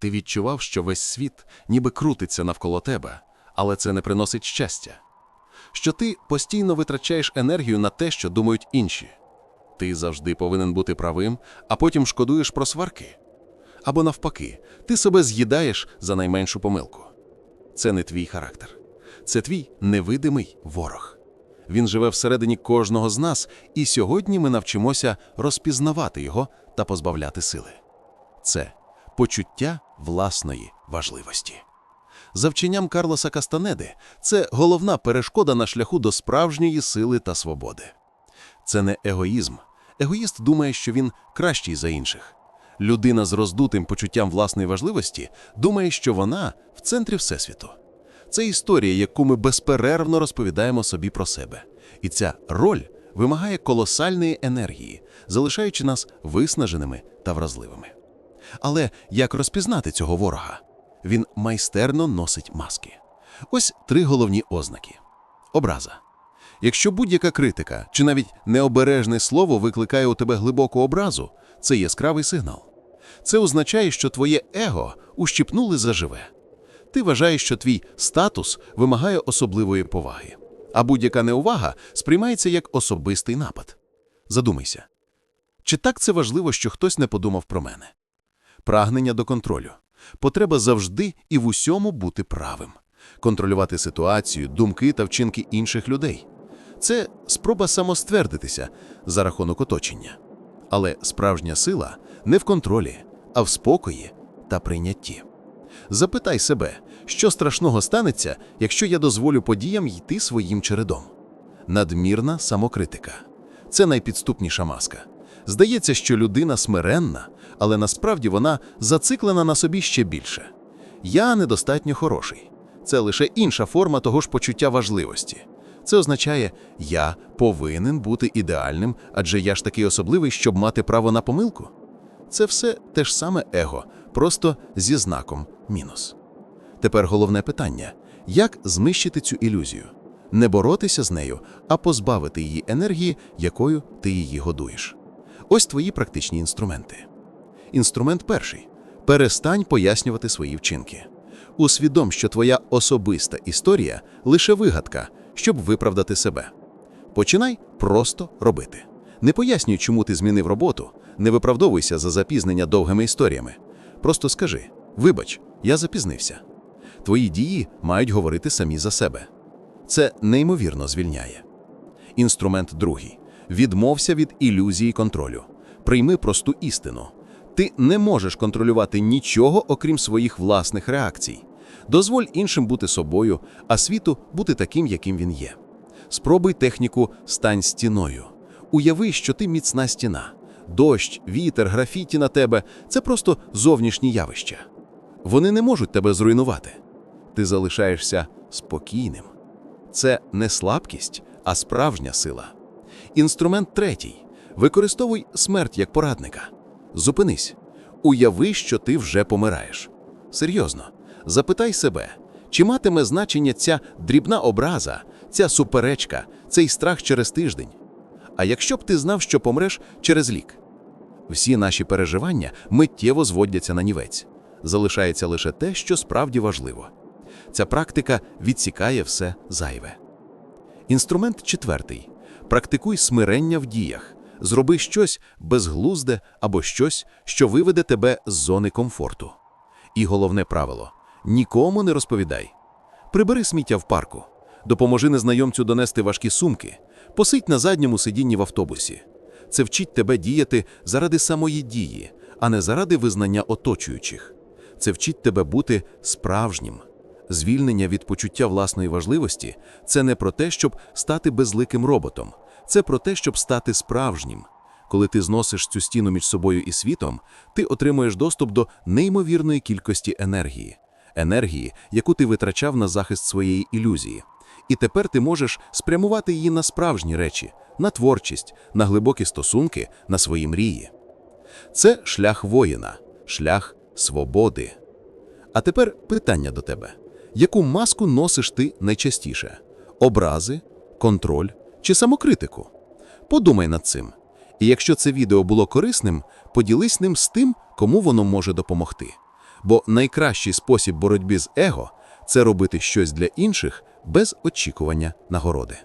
Ти відчував, що весь світ ніби крутиться навколо тебе, але це не приносить щастя. Що ти постійно витрачаєш енергію на те, що думають інші. Ти завжди повинен бути правим, а потім шкодуєш про сварки. Або навпаки, ти себе з'їдаєш за найменшу помилку. Це не твій характер. Це твій невидимий ворог. Він живе всередині кожного з нас, і сьогодні ми навчимося розпізнавати його та позбавляти сили. Це почуття власної важливості. За вченням Карлоса Кастанеди, це головна перешкода на шляху до справжньої сили та свободи. Це не егоїзм. Егоїст думає, що він кращий за інших. Людина з роздутим почуттям власної важливості думає, що вона в центрі Всесвіту. Це історія, яку ми безперервно розповідаємо собі про себе. І ця роль вимагає колосальної енергії, залишаючи нас виснаженими та вразливими. Але як розпізнати цього ворога? Він майстерно носить маски. Ось три головні ознаки: образа. Якщо будь-яка критика чи навіть необережне слово викликає у тебе глибоку образу, це яскравий сигнал. Це означає, що твоє его ущипнули заживе. Ти вважаєш, що твій статус вимагає особливої поваги, а будь-яка неувага сприймається як особистий напад. Задумайся, чи так це важливо, що хтось не подумав про мене? Прагнення до контролю. Потреба завжди і в усьому бути правим, контролювати ситуацію, думки та вчинки інших людей. Це спроба самоствердитися за рахунок оточення. Але справжня сила не в контролі, а в спокої та прийнятті. Запитай себе, що страшного станеться, якщо я дозволю подіям йти своїм чередом. Надмірна самокритика це найпідступніша маска. Здається, що людина смиренна, але насправді вона зациклена на собі ще більше. Я недостатньо хороший. Це лише інша форма того ж почуття важливості. Це означає, я повинен бути ідеальним, адже я ж такий особливий, щоб мати право на помилку. Це все те ж саме его, просто зі знаком мінус. Тепер головне питання: як знищити цю ілюзію? Не боротися з нею, а позбавити її енергії, якою ти її годуєш. Ось твої практичні інструменти. Інструмент перший перестань пояснювати свої вчинки. Усвідом, що твоя особиста історія лише вигадка, щоб виправдати себе. Починай просто робити. Не пояснюй, чому ти змінив роботу, не виправдовуйся за запізнення довгими історіями. Просто скажи: вибач, я запізнився. Твої дії мають говорити самі за себе. Це неймовірно звільняє. Інструмент другий відмовся від ілюзії контролю. Прийми просту істину. Ти не можеш контролювати нічого, окрім своїх власних реакцій. Дозволь іншим бути собою, а світу бути таким, яким він є. Спробуй техніку стань стіною. Уяви, що ти міцна стіна. Дощ, вітер, графіті на тебе це просто зовнішні явища. Вони не можуть тебе зруйнувати. Ти залишаєшся спокійним. Це не слабкість, а справжня сила. Інструмент третій. Використовуй смерть як порадника. Зупинись. Уяви, що ти вже помираєш. Серйозно, запитай себе, чи матиме значення ця дрібна образа, ця суперечка, цей страх через тиждень? А якщо б ти знав, що помреш через лік? Всі наші переживання миттєво зводяться на нівець. Залишається лише те, що справді важливо. Ця практика відсікає все зайве. Інструмент четвертий. Практикуй смирення в діях. Зроби щось безглузде або щось, що виведе тебе з зони комфорту. І головне правило нікому не розповідай. Прибери сміття в парку, допоможи незнайомцю донести важкі сумки, посидь на задньому сидінні в автобусі. Це вчить тебе діяти заради самої дії, а не заради визнання оточуючих. Це вчить тебе бути справжнім. Звільнення від почуття власної важливості це не про те, щоб стати безликим роботом, це про те, щоб стати справжнім. Коли ти зносиш цю стіну між собою і світом, ти отримуєш доступ до неймовірної кількості енергії, енергії, яку ти витрачав на захист своєї ілюзії. І тепер ти можеш спрямувати її на справжні речі, на творчість, на глибокі стосунки, на свої мрії. Це шлях воїна, шлях свободи. А тепер питання до тебе: яку маску носиш ти найчастіше? Образи, контроль чи самокритику? Подумай над цим. І якщо це відео було корисним, поділись ним з тим, кому воно може допомогти. Бо найкращий спосіб боротьби з его це робити щось для інших без очікування нагороди.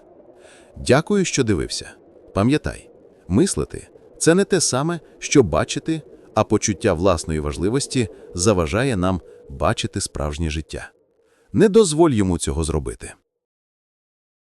Дякую, що дивився. Пам'ятай, мислити це не те саме, що бачити, а почуття власної важливості заважає нам бачити справжнє життя. Не дозволь йому цього зробити.